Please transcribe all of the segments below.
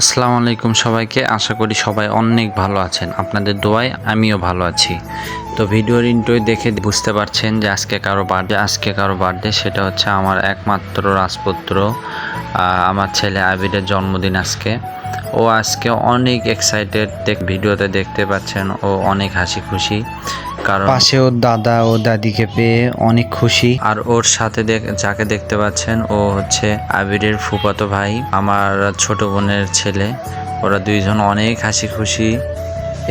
আসসালামু আলাইকুম সবাইকে। আশা করি সবাই অনেক ভালো আছেন। আপনাদের দোয়ায় আমিও ভালো আছি। তো ভিডিওর ইন্টোয় দেখে বুঝতে পারছেন যে আজকে কারও বার্থডে আজকে কারও বার্থডে সেটা হচ্ছে আমার একমাত্র রাজপুত্র আমার ছেলে আবিরের জন্মদিন আজকে। ও আজকে অনেক এক্সাইটেড ভিডিওতে দেখতে পাচ্ছেন, ও অনেক হাসি খুশি কারণ পাশে ওর দাদা ও দাদিকে পেয়ে অনেক খুশি। আর ওর সাথে যাকে দেখতে পাচ্ছেন ও হচ্ছে আবিরের ফুফাতো ভাই আমার ছোট বোনের ছেলে। ওরা দুইজন অনেক হাসি খুশি।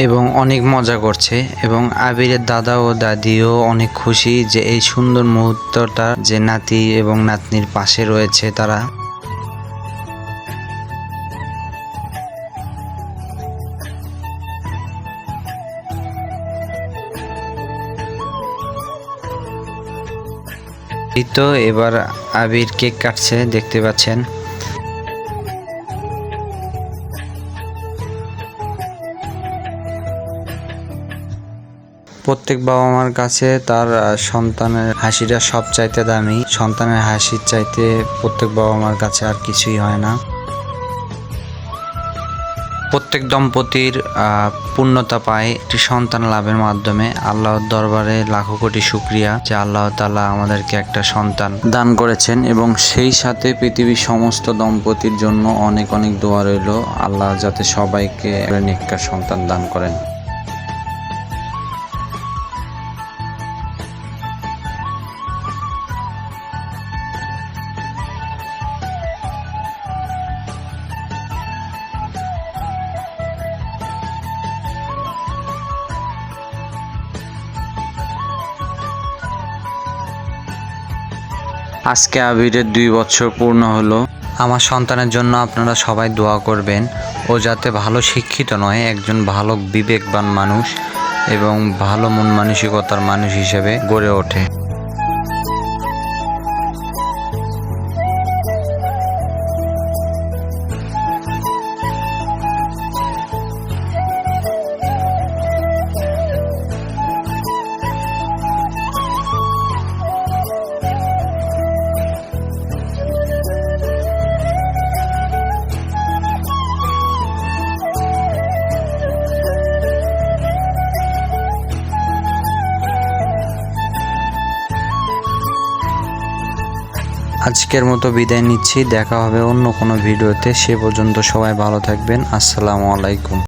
এবং অনেক মজা করছে এবং আবিরের দাদা ও দাদিও অনেক খুশি যে এই সুন্দর মুহূর্তটা যে নাতি এবং নাতনির পাশে রয়েছে তারা। তো এবার আবির কেক কাটছে, দেখতে পাচ্ছেন। প্রত্যেক বাবা মার কাছে তার সন্তানের হাসিটা সব চাইতে দামি। সন্তানের হাসির চাইতে প্রত্যেক বাবা মার কাছে আর কিছুই হয় না। প্রত্যেক দম্পতির পূর্ণতা পায় একটি সন্তান লাভের মাধ্যমে। আল্লাহর দরবারে লাখো কোটি শুক্রিয়া যে আল্লাহ তালা আমাদেরকে একটা সন্তান দান করেছেন এবং সেই সাথে পৃথিবীর সমস্ত দম্পতির জন্য অনেক অনেক দোয়া রইল। আল্লাহ যাতে সবাইকে নেককার সন্তান দান করেন। আজকে আবিরের দুই বছর পূর্ণ হলো। আমার সন্তানের জন্য আপনারা সবাই দোয়া করবেন। ও যাতে ভালো শিক্ষিত নয়, একজন ভালো বিবেকবান মানুষ এবং ভালো মন মানসিকতার মানুষ হিসেবে গড়ে ওঠে। আজকের মতো বিদায় নিচ্ছি। দেখা হবে অন্য কোনো ভিডিওতে। সে পর্যন্ত সবাই ভালো থাকবেন। আসসালামু আলাইকুম।